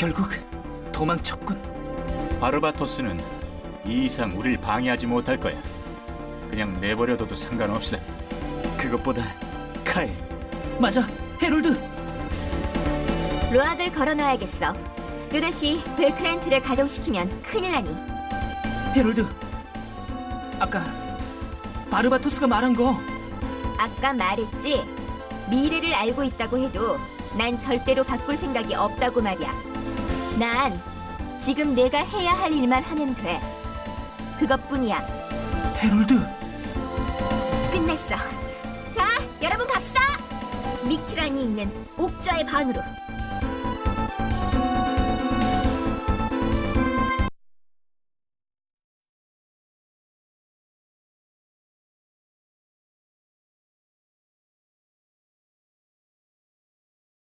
결국 도망쳤군. 바르바토스는 이 이상 우릴 방해하지 못할 거야. 그냥 내버려둬도 상관없어. 그것보다 카일. 맞아, 헤롤드. 로악을 걸어놔야겠어. 또다시 벨크란트를 가동시키면 큰일 나니. 헤롤드. 아까 바르바토스가 말한 거 아까 말했지. 미래를 알고 있다고 해도 난 절대로 바꿀 생각이 없다고 말이야. 난 지금 내가 해야 할 일만 하면 돼. 그것뿐이야. 헤롤드. 끝냈어. 자, 여러분 갑시다. 미트란이 있는 옥좌의 방으로.